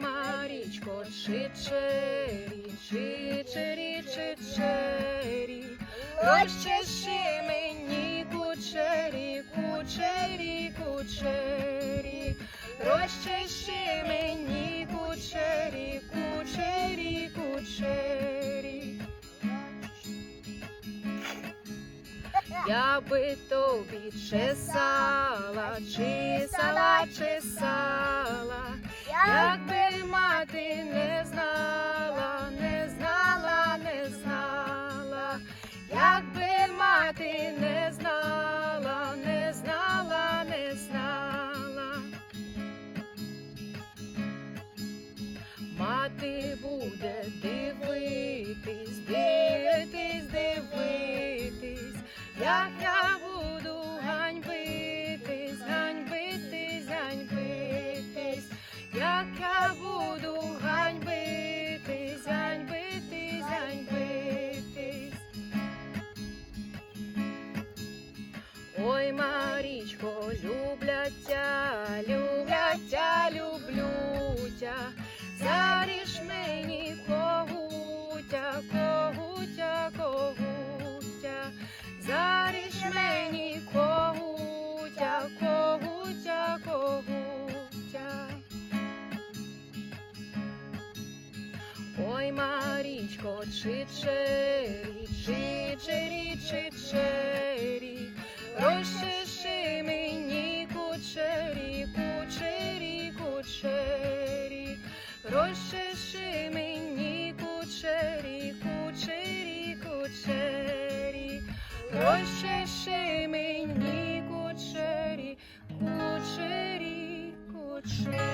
Марічко, чичері, чичері, чичері, розчеши мені кучері, кучері, кучері, розчеши мені кучері, кучері, кучері. Я би тобі чесала, чесала, чесала, якби мати Мати буде дивитись, дивитись, дивитись, як я буду ганьбитись, ганьбитись, ганьбитись, як я буду ганьбитись, ганьбитись, ганьбитись. Ой, Марічко, любляття, любляття, люблютя, когутя, когутя. Ой, Марічко, чичері, чичері, чичері, розчеши мені кучері, кучері, кучері, розчеши мені кучері, кучері, кучері, розчеши мені кучері, кучері, кучері.